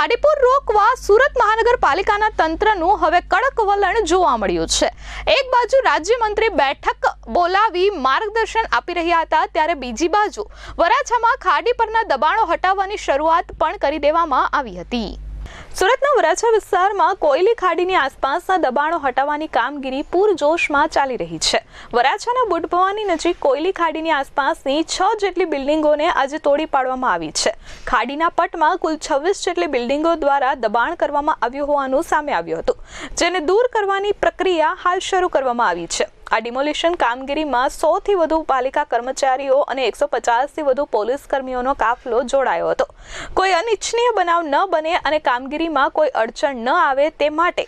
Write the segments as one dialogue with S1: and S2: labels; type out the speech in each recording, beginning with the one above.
S1: ખાડીપુર રોકવા સુરત મહાનગરપાલિકાના તંત્રનું હવે કડક વલણ જોવા મળ્યું છે. એક બાજુ રાજ્યમંત્રી બેઠક બોલાવી માર્ગદર્શન આપી રહ્યા હતા, ત્યારે બીજી બાજુ વરાછામાં ખાડી પરના દબાણો હટાવવાની શરૂઆત પણ કરી દેવામાં આવી હતી. સુરતના વરાછા વિસ્તારમાં કોયલી ખાડીની આસપાસના દબાણો હટાવવાની કામગીરી પૂરજોશમાં ચાલી રહી છે. વરાછાના બુટભવાની નજીક કોયલી ખાડીની આસપાસની છ જેટલી બિલ્ડિંગોને આજે તોડી પાડવામાં આવી છે. ખાડીના પટમાં કુલ છવ્વીસ જેટલી બિલ્ડિંગો દ્વારા દબાણ કરવામાં આવ્યું હોવાનું સામે આવ્યું હતું, જેને દૂર કરવાની પ્રક્રિયા હાલ શરૂ કરવામાં આવી છે. આ ડિમોલિશન કામગીરીમાં સોથી વધુ પાલિકા કર્મચારીઓ અને એકસો પચાસથી વધુ પોલીસ કર્મીઓનો કાફલો જોડાયો હતો. કોઈ અનિચ્છનીય બનાવ ન બને અને કામગીરીમાં કોઈ અડચણ ન આવે તે માટે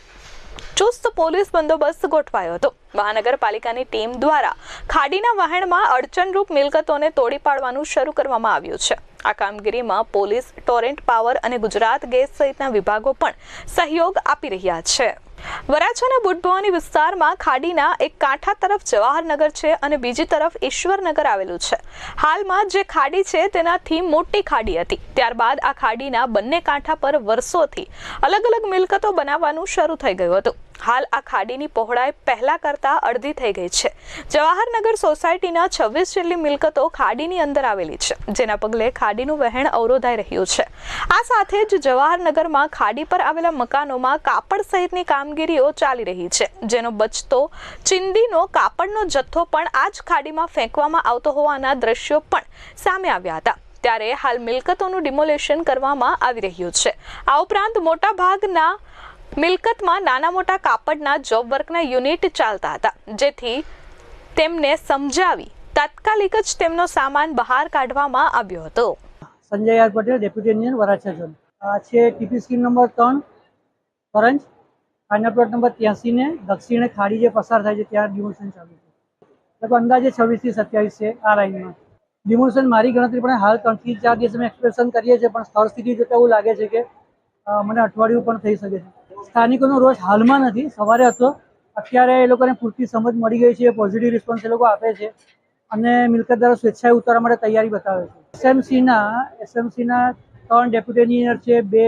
S1: ચુસ્ત પોલીસ બંદોબસ્ત ગોઠવાયો હતો. મહાનગરપાલિકાની ટીમ દ્વારા ખાડીના વહેણમાં અડચણરૂપ મિલકતોને તોડી પાડવાનું શરૂ કરવામાં આવ્યું છે. આ કામગીરીમાં પોલીસ, ટોરેન્ટ પાવર અને ગુજરાત ગેસ સહિતના વિભાગો પણ સહયોગ આપી રહ્યા છે. વરાછાના બુટભવાની વિસ્તારમાં ખાડીના એક કાંઠા તરફ જવાહરનગર છે અને બીજી તરફ ઈશ્વરનગર આવેલું છે. હાલમાં જે ખાડી છે તેનાથી મોટી ખાડી હતી. ત્યારબાદ આ ખાડીના બંને કાંઠા પર વર્ષોથી અલગ અલગ મિલકતો બનાવવાનું શરૂ થઈ ગયું હતું. હાલ આ ખાડીની પહોળાઈ પહેલા કરતા અડધી થઈ ગઈ છે. જવાહરનગર સોસાયટીના છવ્વીસ જેટલી મિલકતો ખાડીની અંદર આવેલી છે, જેના પગલે ખાડીનું વહેણ અવરોધાઈ રહ્યું છે. આ સાથે જ જવાહરનગરમાં ખાડી પર આવેલા મકાનોમાં કાપડ સહિતની કામગીરીઓ ચાલી રહી છે, જેનો બચતો, ચિંદીનો, કાપડનો જથ્થો પણ આ જ ખાડીમાં ફેંકવામાં આવતો હોવાના દ્રશ્યો પણ સામે આવ્યા હતા. ત્યારે હાલ મિલકતોનું ડિમોલેશન કરવામાં આવી રહ્યું છે. આ ઉપરાંત મોટા ભાગના મિલકતમાં નાના મોટા કાપડના જોબ વર્કના યુનિટ ચાલતા હતા. જેથી તેમને સમજાવી તાત્કાલિક જ તેમનો સામાન બહાર કાઢવામાં આવ્યો હતો.
S2: Sanjay R Patel, deputy engineer, Varachha zone છે ટીપી સ્કીમ નંબર ત્રણ કરંજ ફાઇનલ પ્લોટ નંબર ત્યાંસી ને દક્ષિણે ખાડી જે પસાર થાય છે, ત્યાં ડિમોશન ચાલુ છે. લગભગ અંદાજે છવ્વીસથી સત્યાવીસ છે આ લાઇનમાં ડિમોશન મારી ગણતરી પણ હાલ ત્રણથી ચાર દિવસ અમે એક્સપ્રેશન કરીએ છીએ, પણ સ્થળ સ્થિતિ જોતા એવું લાગે છે કે મને અઠવાડિયું પણ થઈ શકે છે. સ્થાનિકોનો રોજ હાલમાં નથી. સવારે હતો. અત્યારે એ લોકોને પૂરતી સમજ મળી ગઈ છે. પોઝિટિવ રિસ્પોન્સ એ લોકો આપે છે. અને મિલકતદારો સ્વેચ્છાએ ઉતારવા માટે તૈયારી બતાવે છે. એસએમસીના એસએમસીના ત્રણ ડેપ્યુટી એન્જિનિયર છે. બે,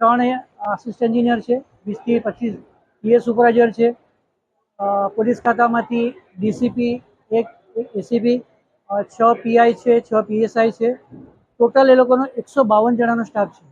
S2: ત્રણ આસિસ્ટન્ટ એન્જિનિયર છે. વીસથી પચીસ પીએસ સુપરવાઇઝર છે. પોલીસ ખાતામાંથી ડીસીપી એક એસીપી છ પીઆઈ છે, છ પીએસઆઈ છે. ટોટલ એ લોકોનો એકસો બાવન જણાનો સ્ટાફ છે.